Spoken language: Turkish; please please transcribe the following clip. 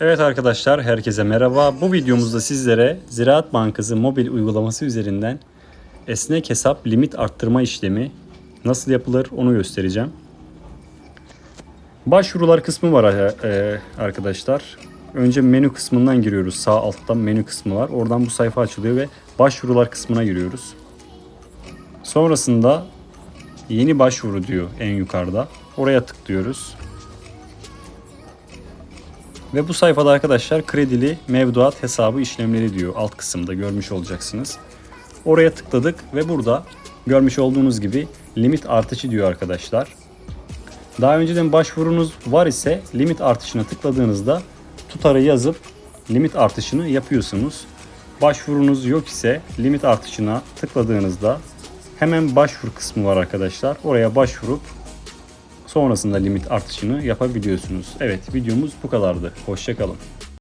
Evet arkadaşlar herkese merhaba. Bu videomuzda sizlere Ziraat Bankası mobil uygulaması üzerinden esnek hesap limit arttırma işlemi nasıl yapılır onu göstereceğim. Başvurular kısmı var e, arkadaşlar. Önce menü kısmından giriyoruz. Sağ altta menü kısmı var. Oradan bu sayfa açılıyor ve başvurular kısmına giriyoruz. Sonrasında yeni başvuru diyor en yukarıda. Oraya tıklıyoruz. Ve bu sayfada arkadaşlar kredili mevduat hesabı işlemleri diyor alt kısımda görmüş olacaksınız. Oraya tıkladık ve burada görmüş olduğunuz gibi limit artışı diyor arkadaşlar. Daha önceden başvurunuz var ise limit artışına tıkladığınızda tutarı yazıp limit artışını yapıyorsunuz. Başvurunuz yok ise limit artışına tıkladığınızda hemen başvur kısmı var arkadaşlar. Oraya başvurup sonrasında limit artışını yapabiliyorsunuz. Evet videomuz bu kadardı. Hoşçakalın.